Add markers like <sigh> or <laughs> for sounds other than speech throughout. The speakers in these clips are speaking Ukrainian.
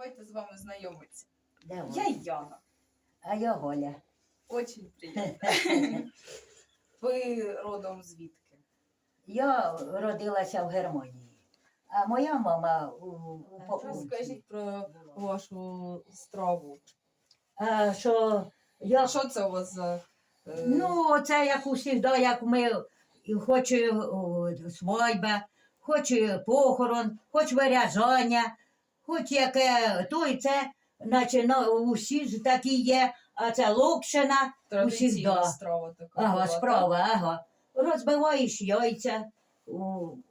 давайте з вами знайомитися. Де Я? Яна. А я Голя. Очень приємно. <laughs> Ви родом звідки? Я родилася в Германії, а моя мама у, у. Розкажіть про вашу страву. А що я Що це у вас за е, Ну, це як усіх, як ми і хоч і, о, свадьба, хоч і похорон, хоч виряжання, хоч яке то і це, наче ну, усі ж такі є, а це локшина, усіх, да. страва така? ага, була, справа, ага. Розбиваєш яйця,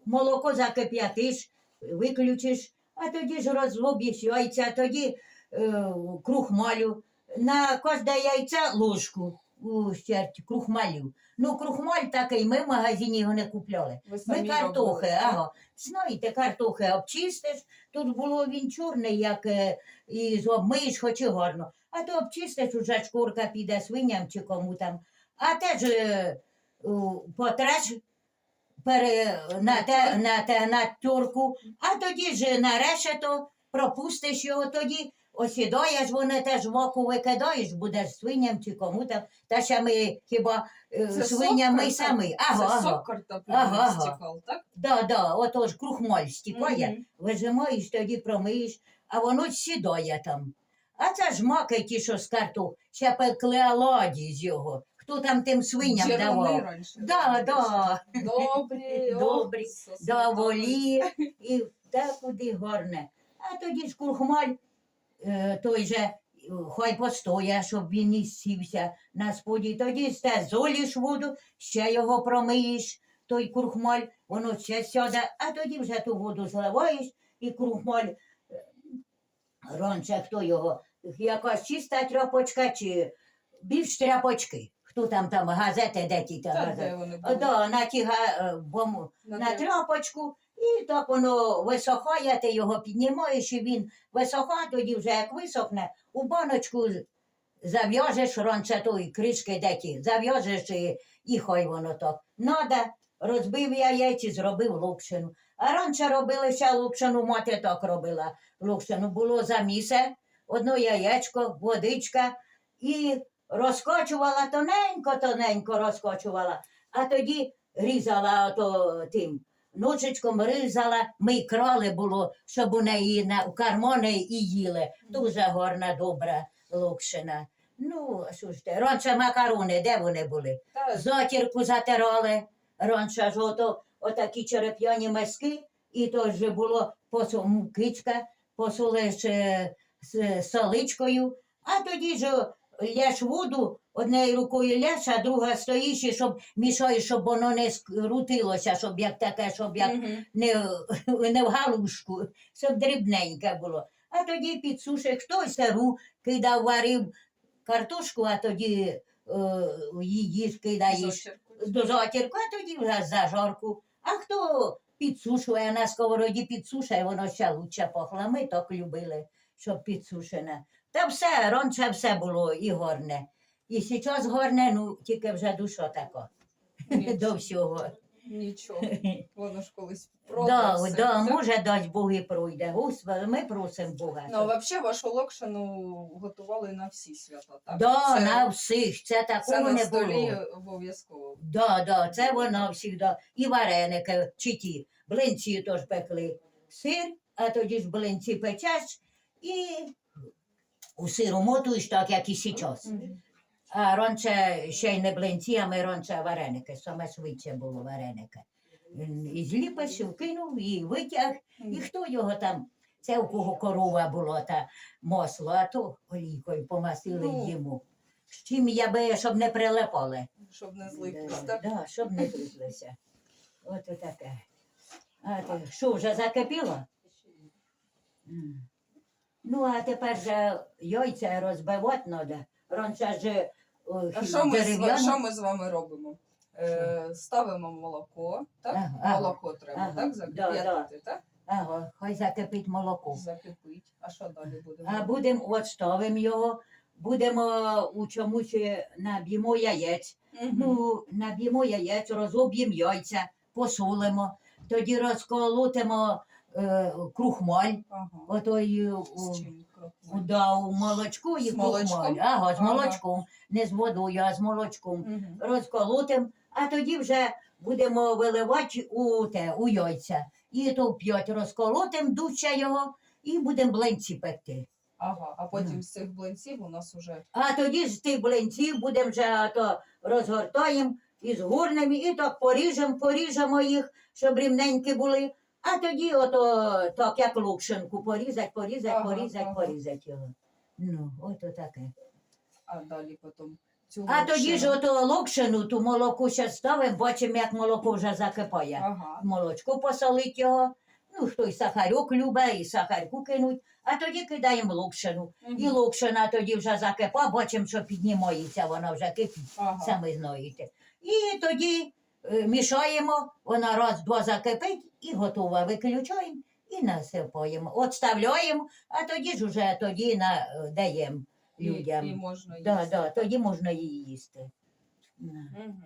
молоко закип'ятиш, виключиш, а тоді ж розлоб'єш яйця, тоді е, крухмалю. На кожне яйце ложку у щерть крухмалю. Ну, крухмаль такий, ми в магазині його не купляли. Ви Ми самі картохи, робили, ага. Знаєте, картохи обчистиш, тут було він чорний, як е, і обмиєш, хоч і гарно. А то обчистиш, уже шкурка піде свиням чи кому там. А теж е, у, потреш пере, на, те, на, те, на тюрку, а тоді ж на решето пропустиш його, тоді осідаєш, вони теж в оку викидаєш, будеш свиням чи кому там. Та ще ми хіба е, Це свиням ми сок самі. Це Ага, ага. сок Ага, ага. стікав, так? Да, да, отож крухмаль стікає, Мгм. вижимаєш, тоді промиєш, а воно сідає там. А це ж маки ті, що з карту, ще пекли оладі з його. Хто там тим свиням Джерелни давав? раніше Да, да. Добрі, <laughs> о, Добрі, да, і та куди гарне. А тоді ж крухмаль, той же, е, хай постоє, щоб він не сівся на споді. Тоді сте золіш воду, ще його промиєш, той крухмаль, воно ще сяде, а тоді вже ту воду зливаєш, і крухмаль, е, раніше хто його, якась чиста тряпочка чи більш тряпочки. Хто там там газети, де ті та Та газети? Да, на ті е, бом- На на тряп- тряпочку, і так воно висохає, його піднімаєш, і він висохає, тоді вже як висохне, у баночку зав'яжеш раніше тої кришки деті, зав'яжеш і, і хай воно так. Надо, розбив яєць, зробив локшину. А раніше робили ще локшину, мати так робила. Локшину було замісе, одно яєчко, водичка, і розкочувала тоненько, тоненько розкочувала, а тоді різала ото тим. Ножичком різала, ми й крали було, щоб у неї на у кармони і їли. Дуже гарна, добра локшина. Ну, що ж те, раніше макарони, де вони були? Затірку затирали, раніше ж ото, отакі череп'яні миски, і то ж було посол, мукичка, посолиш е, з соличкою, а тоді ж ляш воду, однією рукою ляш, а друга стоїш, і щоб мішаєш, щоб воно не скрутилося, щоб як таке, щоб як мгм. не, <laughs> не в галушку, щоб дрібненьке було. А тоді підсушив, хтось стару кидав, варив картошку, а тоді е, її кидаєш Зачерку. до затірку, а тоді вже зажарку. А хто підсушує на сковороді, підсушує, воно ще лучше пахло. Ми так любили, щоб підсушене. Та все, раніше все було і горне. І зараз горне, ну тільки вже душа така до всього. Нічого. Воно ж колись Да, да, може, дасть Бог і пройде. Господи, ми просимо Бога. Ну, взагалі, вашу локшину готували на всі свята, так? да, це, на всіх, це це такого на не столі було. обов'язково. Да, да, це воно завжди. І вареники, чи ті, блинці теж пекли. Сир, а тоді ж блинці печеш і у сиру мотуєш так, як і зараз. Мгм. А раніше ще й не блинці, а ми раніше вареники, саме швидше було вареники. І зліпиш, і вкинув, і витяг, і хто його там, це у кого корова була та масло, а то олійкою помасили Ну. йому. З чим я би, щоб не прилипали. Щоб не злиплись, Да, так? да, щоб не злиплися. От таке. А ти що, вже закипіло? М. Ну, а тепер же яйця розбивати треба. Раніше ж А що ми, з, ва- що ми з вами робимо? Е, ставимо молоко, так? Ага, ага. Молоко треба, Ага, так? да, Закип'ятити, так? Ага, хай закипить молоко. Закипить. А що далі будемо? А будемо, от ставимо його, будемо у чомусь е, наб'ємо яєць. Мгм. Ну, наб'ємо яєць, розоб'ємо яйця, посолимо, тоді розколотимо е, крухмаль, Ага. отой е, у, З чим да, у молочку і З молочком? крухмаль. Ага, з Ага. молочком, не з водою, а з молочком. Мгм. Розколотим, а тоді вже будемо виливати у те, у яйця. І то п'ять розколотим, дужче його, і будемо блинці пекти. Ага, а потім з цих блинців у нас уже А тоді з тих блинців будемо вже а то розгортаємо і згорнемо, і так поріжемо, поріжемо їх, щоб рівненькі були. А тоді ото так, як лукшинку, порізать, порізать, Ага, порізать, ага. порізать його. Ну, ото таке. а далі потім цю А тоді ж ото локшину, ту молоко ще ставимо, бачимо, як молоко вже закипає. Ага. молочко посолить його. Ну, хто й сахарок любить, і сахарку кинуть, а тоді кидаємо локшину. І Мгм. локшина тоді вже закипа, бачимо, що піднімається, вона вже кипить, Ага. самі знаєте. І тоді мішаємо, вона раз-два закипить і готова. Виключаємо і насипаємо. Отставляємо, а тоді ж уже тоді на, е, даємо І, людям. і можна їсти. Да, да, тоді можна її їсти. Мгм.